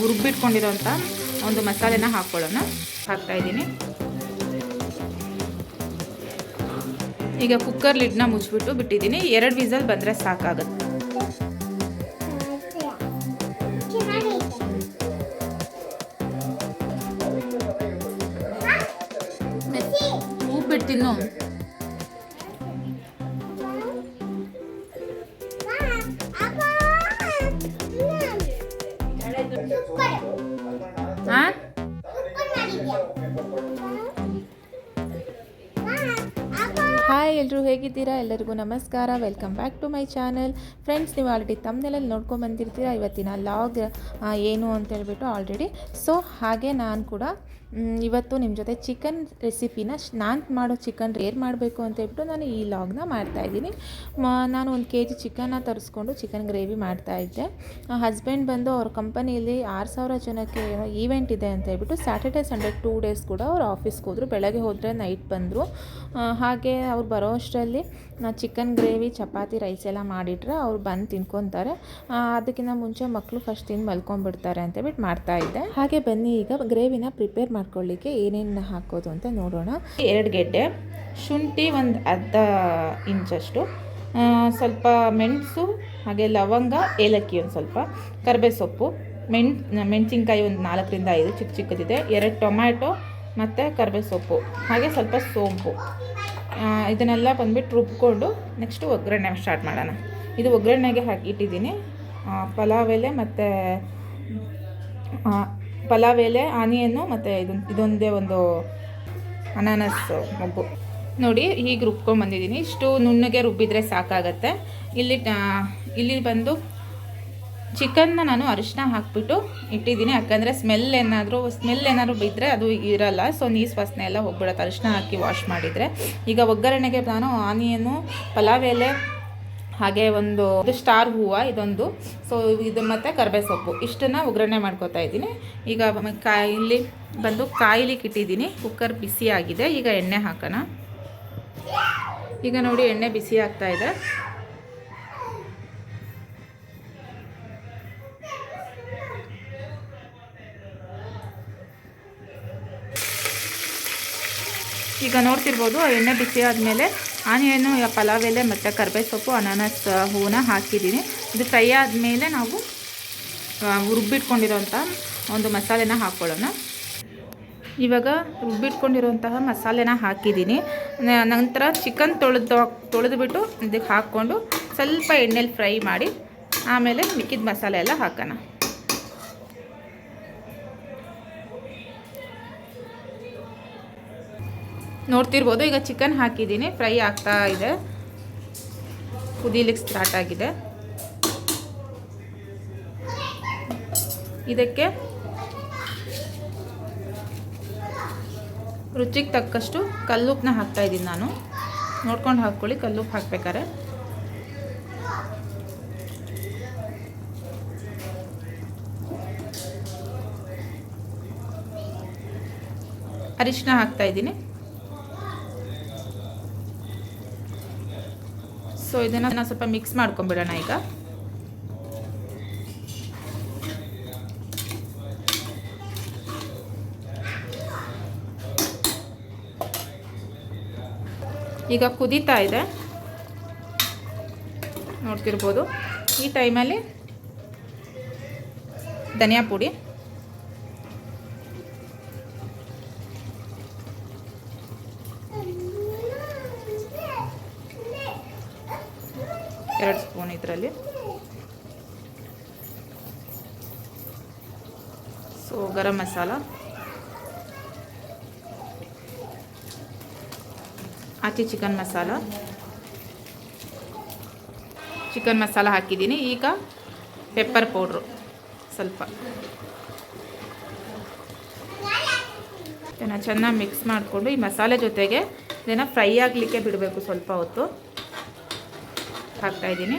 ಹುರುಬಿಟ್ಕೊಂಡಿರೋಂಥ ಒಂದು ಮಸಾಲೆನ ಹಾಕ್ಕೊಳ್ಳೋಣ ಹಾಕ್ತಾಯಿದ್ದೀನಿ ಈಗ ಕುಕ್ಕರ್ ಲಿಡ್ನ ಮುಚ್ಚಿಬಿಟ್ಟು ಬಿಟ್ಟಿದ್ದೀನಿ. ಎರಡು ವಿಸಲ್ ಬಂದರೆ ಸಾಕಾಗುತ್ತೆ. ಉಪ್ಪಿಟ್ಟು ತಿನ್ನು. ಹಾಯ್ ಎಲ್ಲರೂ ಹೇಗಿದ್ದೀರಾ? ಎಲ್ಲರಿಗೂ ನಮಸ್ಕಾರ. Welcome back to my channel friends ನೀವು ಆಲ್ರೆಡಿ ತಮ್ಮನೆಲ್ಲಲ್ಲಿ ನೋಡ್ಕೊಂಡು ಬಂದಿರ್ತೀರಾ? ಇವತ್ತಿನ ಲಾಗ್ ಏನು ಅಂತ ಹೇಳ್ಬಿಟ್ಟು ಆಲ್ರೆಡಿ ಸೊ ಹಾಗೆ ನಾನು ಕೂಡ ಇವತ್ತು ನಿಮ್ಮ ಜೊತೆ ಚಿಕನ್ ರೆಸಿಪಿನ ನಾನು ಮಾಡೋ ಚಿಕನ್ ರೇರ್ ಮಾಡಬೇಕು ಅಂತ ಹೇಳ್ಬಿಟ್ಟು ನಾನು ಈ ಲಾಗ್ನ ಮಾಡ್ತಾಯಿದ್ದೀನಿ ನಾನು ಒಂದು ಕೆ ಜಿ ಚಿಕನ್ನ ತರಿಸ್ಕೊಂಡು ಚಿಕನ್ ಗ್ರೇವಿ ಮಾಡ್ತಾಯಿದ್ದೆ ಹಸ್ಬೆಂಡ್ ಬಂದು ಅವ್ರ ಕಂಪನಿಯಲ್ಲಿ ಆರು ಸಾವಿರ ಜನಕ್ಕೆ ಈವೆಂಟ್ ಇದೆ ಅಂತ ಹೇಳ್ಬಿಟ್ಟು ಸ್ಯಾಟರ್ಡೆ ಸಂಡೇ ಟೂ ಡೇಸ್ ಕೂಡ ಅವ್ರು ಆಫೀಸ್ಗೆ ಹೋದರು. ಬೆಳಗ್ಗೆ ಹೋದರೆ ನೈಟ್ ಬಂದರು. ಹಾಗೆ ಅವ್ರು ಬರೋ ಅಷ್ಟರಲ್ಲಿ ಚಿಕನ್ ಗ್ರೇವಿ ಚಪಾತಿ ರೈಸ್ ಎಲ್ಲ ಮಾಡಿಟ್ರೆ ಅವ್ರು ಬಂದು ತಿನ್ಕೊತಾರೆ. ಅದಕ್ಕಿಂತ ಮುಂಚೆ ಮಕ್ಕಳು ಫಸ್ಟ್ ತಿಂದು ಮಲ್ಕೊಂಡ್ಬಿಡ್ತಾರೆ ಅಂತ ಹೇಳ್ಬಿಟ್ಟು ಮಾಡ್ತಾ ಇದ್ದೆ. ಹಾಗೆ ಬನ್ನಿ ಈಗ ಗ್ರೇವಿನ ಪ್ರಿಪೇರ್ ಮಾಡ್ಕೊಳ್ಳಿಕ್ಕೆ ಏನೇನು ಹಾಕೋದು ಅಂತ ನೋಡೋಣ. ಎರಡು ಗೆಡ್ಡೆ, ಶುಂಠಿ ಒಂದು ಅರ್ಧ ಇಂಚಷ್ಟು ಸ್ವಲ್ಪ ಮೆಣಸು, ಹಾಗೆ ಲವಂಗ, ಏಲಕ್ಕಿ ಒಂದು ಸ್ವಲ್ಪ ಕರಿಬೇ ಸೊಪ್ಪು ಮೆಣ್, ಮೆಣಸಿನ್ಕಾಯಿ ಒಂದು ನಾಲ್ಕರಿಂದ ಐದು ಚಿಕ್ಕ ಚಿಕ್ಕದಿದೆ, ಎರಡು ಟೊಮ್ಯಾಟೊ ಮತ್ತು ಕರಿಬೇ ಸೊಪ್ಪು ಹಾಗೆ ಸ್ವಲ್ಪ ಸೋಂಪು. ಇದನ್ನೆಲ್ಲ ಬಂದುಬಿಟ್ಟು ರುಬ್ಕೊಂಡು ನೆಕ್ಸ್ಟು ಒಗ್ಗರಣೆ ಸ್ಟಾರ್ಟ್ ಮಾಡೋಣ. ಇದು ಒಗ್ಗರಣೆಗೆ ಹಾಕಿ, ಇಟ್ಟಿದ್ದೀನಿ. ಪಲಾವ್ ಎಲೆ ಮತ್ತು ಪಲಾವ್ ಎಲೆ ಆನಿಯನ್ನು ಮತ್ತು ಇದೊಂದು ಇದೊಂದೇ ಒಂದು ಅನಾನಸ್ ಮಬ್ಬು. ನೋಡಿ, ಹೀಗೆ ರುಬ್ಕೊಂಡು ಬಂದಿದ್ದೀನಿ. ಇಷ್ಟು ನುಣ್ಣಗೆ ರುಬ್ಬಿದ್ರೆ ಸಾಕಾಗತ್ತೆ. ಇಲ್ಲಿ ಇಲ್ಲಿ ಬಂದು ಚಿಕನ್ನ ನಾನು ಅರಿಶಿನ ಹಾಕ್ಬಿಟ್ಟು ಇಟ್ಟಿದ್ದೀನಿ. ಯಾಕಂದರೆ ಸ್ಮೆಲ್ ಏನಾದರೂ ಸ್ಮೆಲ್ ಏನಾದರೂ ಬಿದ್ದರೆ ಅದು ಇರಲ್ಲ. ಸೊ ನೀರು ವಾಸನೆ ಎಲ್ಲ ಹೋಗ್ಬಿಡತ್ತೆ. ಅರಿಶಿನ ಹಾಕಿ ವಾಶ್ ಮಾಡಿದರೆ. ಈಗ ಒಗ್ಗರಣೆಗೆ ನಾನು ಆನಿಯನ್ನು ಪಲಾವ್ ಎಲೆ ಹಾಗೆ ಒಂದು, ಇದು ಸ್ಟಾರ್ ಹೂವು, ಇದೊಂದು. ಸೊ ಇದು ಮತ್ತು ಕರ್ಬೇ ಸೊಪ್ಪು. ಇಷ್ಟನ್ನು ಒಗ್ಗರಣೆ ಮಾಡ್ಕೋತಾ ಇದ್ದೀನಿ. ಈಗ ಕಾಯಿಲಿ ಬಂದು ಕಾಯಿಲಿಕ್ಕೆ ಇಟ್ಟಿದ್ದೀನಿ ಕುಕ್ಕರ್ ಬಿಸಿ ಆಗಿದೆ. ಈಗ ಎಣ್ಣೆ ಹಾಕೋಣ. ಈಗ ನೋಡಿ, ಎಣ್ಣೆ ಬಿಸಿ ಆಗ್ತಾ ಇದೆ. ಈಗ ನೋಡ್ತಿರ್ಬೋದು ಎಣ್ಣೆ ಬಿಸಿ ಆದಮೇಲೆ ಆನಿಯನ್ನು ಪಲಾವ್ ಎಲೆ ಮತ್ತು ಕರ್ಬೇ ಸೊಪ್ಪು, ಅನಾನಸ್ ಹೂವನ್ನ ಹಾಕಿದ್ದೀನಿ. ಇದು ಫ್ರೈ ಆದಮೇಲೆ ನಾವು ರುಬ್ಬಿಟ್ಕೊಂಡಿರೋಂಥ ಒಂದು ಮಸಾಲೆನ ಹಾಕ್ಕೊಳ್ಳೋಣ ಇವಾಗ ರುಬ್ಬಿಟ್ಕೊಂಡಿರುವಂತಹ ಮಸಾಲೆನ ಹಾಕಿದ್ದೀನಿ. ನಂತರ ಚಿಕನ್ ತೊಳೆದು, ತೊಳೆದುಬಿಟ್ಟು ಇದಕ್ಕೆ ಹಾಕ್ಕೊಂಡು ಸ್ವಲ್ಪ ಎಣ್ಣೆಲಿ ಫ್ರೈ ಮಾಡಿ, ಆಮೇಲೆ ಮಿಕ್ಕಿದ ಮಸಾಲೆ ಎಲ್ಲ ಹಾಕೋಣ. ನೋಡ್ತಿರ್ಬೋದು. ಈಗ ಚಿಕನ್ ಹಾಕಿದ್ದೀನಿ. ಫ್ರೈ ಆಗ್ತಾ ಇದೆ. ಕುದೀಲಿಕ್ಕೆ ಸ್ಟಾರ್ಟ್ ಆಗಿದೆ. ಇದಕ್ಕೆ ರುಚಿಗೆ ತಕ್ಕಷ್ಟು ಕಲ್ಲುಪ್ಪನ್ನ ಹಾಕ್ತಾ ಇದ್ದೀನಿ ನಾನು. ನೋಡ್ಕೊಂಡು ಹಾಕ್ಕೊಳ್ಳಿ ಕಲ್ಲುಪ್ಪು ಹಾಕ್ಬೇಕಾರೆ ಅರಿಶಿನ ಹಾಕ್ತಾ ಸೊ ಇದನ್ನು ಸ್ವಲ್ಪ ಮಿಕ್ಸ್ ಮಾಡ್ಕೊಂಬಿಡೋಣ ಈಗ. ಈಗ ಕುದೀತಾ ಇದೆ. ನೋಡ್ತಿರ್ಬೋದು. ಈ ಟೈಮಲ್ಲಿ ಧನಿಯಾ ಪುಡಿ. ಎರಡು ಸ್ಪೂನ್ ಇದರಲ್ಲಿ. ಸೊ, ಗರಂ ಮಸಾಲ. ಆಚೆ ಚಿಕನ್ ಮಸಾಲ. ಚಿಕನ್ ಮಸಾಲ ಹಾಕಿದ್ದೀನಿ. ಈಗ ಪೆಪ್ಪರ್ ಪೌಡ್ರು ಸ್ವಲ್ಪ. ಇದನ್ನು ಚೆನ್ನಾಗಿ ಮಿಕ್ಸ್ ಮಾಡಿಕೊಂಡು ಈ ಮಸಾಲೆ ಜೊತೆಗೆ ಇದನ್ನು ಫ್ರೈ ಆಗಲಿಕ್ಕೆ ಬಿಡಬೇಕು ಸ್ವಲ್ಪ ಹೊತ್ತು. ಹಾಕ್ತಾ ಇದ್ದೀನಿ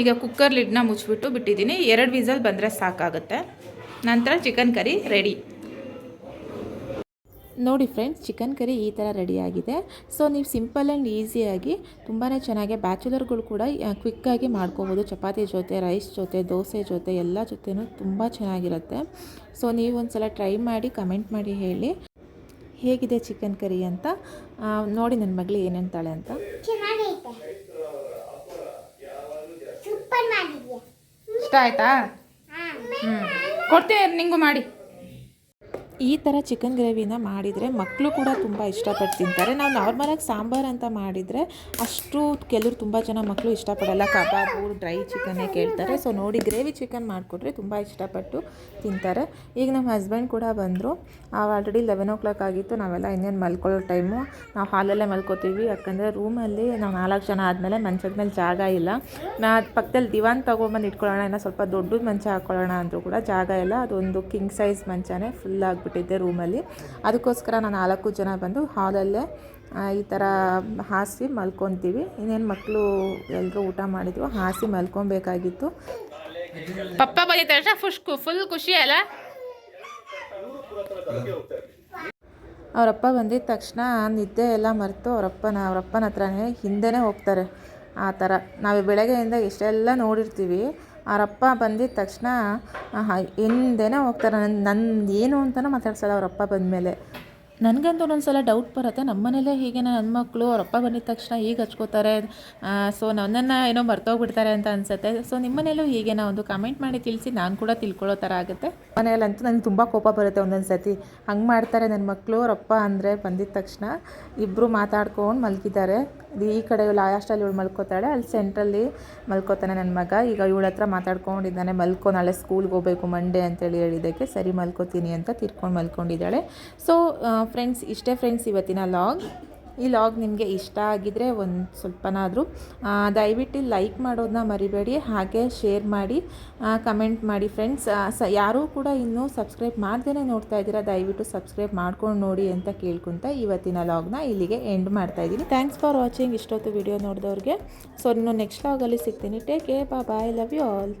ಈಗ ಕುಕ್ಕರ್ ಲಿಡ್ನ ಮುಚ್ಚಿಬಿಟ್ಟು ಬಿಟ್ಟಿದ್ದೀನಿ. ಎರಡು ವಿಸಲ್ ಬಂದರೆ ಸಾಕಾಗುತ್ತೆ. ನಂತರ ಚಿಕನ್ ಕರಿ ರೆಡಿ ನೋಡಿ ಫ್ರೆಂಡ್ಸ್ ಚಿಕನ್ ಕರಿ ಈ ಥರ ರೆಡಿಯಾಗಿದೆ ಸೊ ನೀವು ಸಿಂಪಲ್ ಆ್ಯಂಡ್ ಈಸಿಯಾಗಿ ತುಂಬಾ ಚೆನ್ನಾಗಿ ಬ್ಯಾಚುಲರ್ಗಳು ಕೂಡ ಕ್ವಿಕ್ಕಾಗಿ ಮಾಡ್ಕೋಬೋದು. ಚಪಾತಿ ಜೊತೆ ರೈಸ್ ಜೊತೆ, ದೋಸೆ ಜೊತೆ, ಎಲ್ಲ ಜೊತೆನೂ ತುಂಬ ಚೆನ್ನಾಗಿರುತ್ತೆ. ಸೊ ನೀವು ಒಂದು ಸಲ ಟ್ರೈ ಮಾಡಿ ಕಮೆಂಟ್ ಮಾಡಿ ಹೇಳಿ. ಹೇಗಿದೆ ಚಿಕನ್ ಕರಿ ಅಂತ? ನೋಡಿ ನನ್ನ ಮಗಳು ಏನಂತಾಳೆ ಅಂತ. ಇಷ್ಟ ಆಯ್ತಾ? ಹಾ ಹ್ಞೂ ಕೊಡ್ತೀನಿ ನಿಂಗೂ ಮಾಡಿ. ಈ ಥರ ಚಿಕನ್ ಗ್ರೇವಿನ ಮಾಡಿದರೆ ಮಕ್ಕಳು ಕೂಡ ತುಂಬ ಇಷ್ಟಪಟ್ಟು ತಿಂತಾರೆ. ನಾವು ನಾರ್ಮಲಾಗಿ ಸಾಂಬಾರು ಅಂತ ಮಾಡಿದರೆ ಅಷ್ಟು ಕೆಲವರು ತುಂಬ ಜನ ಮಕ್ಕಳು ಇಷ್ಟಪಡಲ್ಲ. ಕಬಾಬು ಡ್ರೈ ಚಿಕನ್ನೇ ಕೇಳ್ತಾರೆ. ಸೊ ನೋಡಿ ಗ್ರೇವಿ ಚಿಕನ್ ಮಾಡಿಕೊಟ್ರೆ ತುಂಬ ಇಷ್ಟಪಟ್ಟು ತಿಂತಾರೆ. ಈಗ ನಮ್ಮ ಹಸ್ಬೆಂಡ್ ಕೂಡ ಬಂದರು. ಆಲ್ರೆಡಿ ಲೆವೆನ್ ಓ ಕ್ಲಾಕ್ ಆಗಿತ್ತು. ನಾವೆಲ್ಲ ಇನ್ನೇನು ಮಲ್ಕೊಳ್ಳೋ ಟೈಮು ನಾವು ಹಾಲಲ್ಲೇ ಮಲ್ಕೋತೀವಿ. ಯಾಕಂದರೆ ರೂಮಲ್ಲಿ ನಾವು ನಾಲ್ಕು ಜನ ಆದಮೇಲೆ ಮಂಚದ ಮೇಲೆ ಜಾಗ ಇಲ್ಲ. ನಾ ಪಕ್ಕದಲ್ಲಿ ದಿವಾನ್ ತೊಗೊಂಬಂದು ಇಟ್ಕೊಳ್ಳೋಣ ಏನೋ ಸ್ವಲ್ಪ ದೊಡ್ಡದು ಮಂಚ ಹಾಕ್ಕೊಳ್ಳೋಣ ಅಂದರೂ ಕೂಡ ಜಾಗ ಇಲ್ಲ. ಅದೊಂದು ಕಿಂಗ್ ಸೈಜ್ ಮಂಚನೇ ಫುಲ್ ಆಗಿಬಿಟ್ಟಿದ್ದೆ ರೂಮಲ್ಲಿ. ಅದಕ್ಕೋಸ್ಕರ ನಾನು ನಾಲ್ಕು ಜನ ಬಂದು ಹಾಲಲ್ಲೇ ಈ ಥರ ಹಾಸಿ ಮಲ್ಕೊತೀವಿ. ಇನ್ನೇನು ಮಕ್ಕಳು ಎಲ್ಲರೂ ಊಟ ಮಾಡಿದ್ವು ಹಾಸಿ ಮಲ್ಕೊಬೇಕಾಗಿತ್ತು. ಪಪ್ಪ ಬಂದಿದ್ದ ತಕ್ಷಣ ಫುಷ್ ಫುಲ್ ಖುಷಿ ಅಲ್ಲ? ಅವರಪ್ಪ ಬಂದಿದ್ದ ತಕ್ಷಣ ನಿದ್ದೆ ಎಲ್ಲ ಮರೆತು ಅವರಪ್ಪನ ಅವರಪ್ಪನ ಹತ್ರನೇ ಹಿಂದೆನೇ ಹೋಗ್ತಾರೆ. ಆ ಥರ. ನಾವು ಬೆಳಗ್ಗೆಯಿಂದ ಎಷ್ಟೆಲ್ಲ ನೋಡಿರ್ತೀವಿ ಅವರಪ್ಪ ಬಂದಿದ್ದ ತಕ್ಷಣ ಹಿಂದೆನೇ ಹೋಗ್ತಾರೆ ನನ್ನ ನಂದು ಏನು ಅಂತಲೂ ಮಾತಾಡ್ಸಲ್ಲ ಅವರಪ್ಪ ಬಂದಮೇಲೆ. ನನಗಂತೂ ಒಂದೊಂದ್ಸಲ ಡೌಟ್ ಬರುತ್ತೆ. ನಮ್ಮ ಮನೇಲೇ ಹೀಗೆ ನನ್ನ ಮಕ್ಕಳು ಅವರಪ್ಪ ಬಂದಿದ ತಕ್ಷಣ ಹೀಗೆ ಹಚ್ಕೋತಾರೆ. ಸೊ ನನ್ನನ್ನು ಏನೋ ಮರ್ತೋಗ್ಬಿಡ್ತಾರೆ ಅಂತ ಅನಿಸುತ್ತೆ. ಸೊ ನಿಮ್ಮ ಮನೇಲೂ ಹೀಗೆ ಒಂದು ಕಮೆಂಟ್ ಮಾಡಿ ತಿಳಿಸಿ ನಾನು ಕೂಡ ತಿಳ್ಕೊಳ್ಳೋ ಥರ ಆಗುತ್ತೆ. ಮನೆಯಲ್ಲಂತೂ ನನಗೆ ತುಂಬ ಕೋಪ ಬರುತ್ತೆ ಒಂದೊಂದು ಸತಿ ಹಂಗೆ ಮಾಡ್ತಾರೆ ನನ್ನ ಮಕ್ಕಳು ಅವರಪ್ಪ ಅಂದರೆ ಬಂದಿದ್ದ ತಕ್ಷಣ ಇಬ್ಬರು ಮಾತಾಡ್ಕೊಂಡು ಮಲಗಿದ್ದಾರೆ. ಈ ಕಡೆ ಲಾಸ್ಟಲ್ಲಿ ಇವಳು ಮಲ್ಕೋತಾಳೆ, ಅಲ್ಲಿ ಸೆಂಟ್ರಲ್ಲಿ ಮಲ್ಕೋತಾನೆ ನನ್ನ ಮಗ. ಈಗ ಇವಳ ಹತ್ರ ಮಾತಾಡ್ಕೊಂಡಿದ್ದಾನೆ, ಮಲ್ಕೋ, ನಾಳೆ ಸ್ಕೂಲ್ಗೆ ಹೋಗಬೇಕು ಮಂಡೇ ಅಂತೇಳಿ ಹೇಳಿದ್ದಕ್ಕೆ ಸರಿ ಮಲ್ಕೋತೀನಿ ಅಂತ ತಿರ್ಕೊಂಡು ಮಲ್ಕೊಂಡಿದ್ದಾಳೆ. ಸೊ ಫ್ರೆಂಡ್ಸ್ ಇಷ್ಟೇ ಫ್ರೆಂಡ್ಸ್ ಇವತ್ತಿನ ಲಾಗ್ ಈ ಲಾಗ್ ನಿಮಗೆ ಇಷ್ಟ ಆಗಿದ್ರೆ ಒಂದು ಸ್ವಲ್ಪನಾದರೂ ದಯವಿಟ್ಟು ಲೈಕ್ ಮಾಡೋದನ್ನ ಮರಿಬೇಡಿ, ಹಾಗೆ ಶೇರ್ ಮಾಡಿ ಕಮೆಂಟ್ ಮಾಡಿ ಫ್ರೆಂಡ್ಸ್ ಸ, ಯಾರೂ ಕೂಡ ಇನ್ನೂ ಸಬ್ಸ್ಕ್ರೈಬ್ ಮಾಡ್ದೇ ನೋಡ್ತಾ ಇದ್ದೀರಾ, ದಯವಿಟ್ಟು ಸಬ್ಸ್ಕ್ರೈಬ್ ಮಾಡ್ಕೊಂಡು ನೋಡಿ ಅಂತ ಕೇಳ್ಕೊತ ಇವತ್ತಿನ ಲಾಗ್ನ ಇಲ್ಲಿಗೆ ಎಂಡ್ ಮಾಡ್ತಾ ಇದ್ದೀನಿ. ಥ್ಯಾಂಕ್ಸ್ ಫಾರ್ ವಾಚಿಂಗ್ ಇಷ್ಟೊತ್ತು ವಿಡಿಯೋ ನೋಡಿದವ್ರಿಗೆ. ಸೊ ಇನ್ನು ನೆಕ್ಸ್ಟ್ ಲಾಗಲ್ಲಿ ಸಿಗ್ತೀನಿ. ಟೇಕ್ ಕೇ ಬಾ ಬಾಯ್ ಲವ್ ಯು ಆಲ್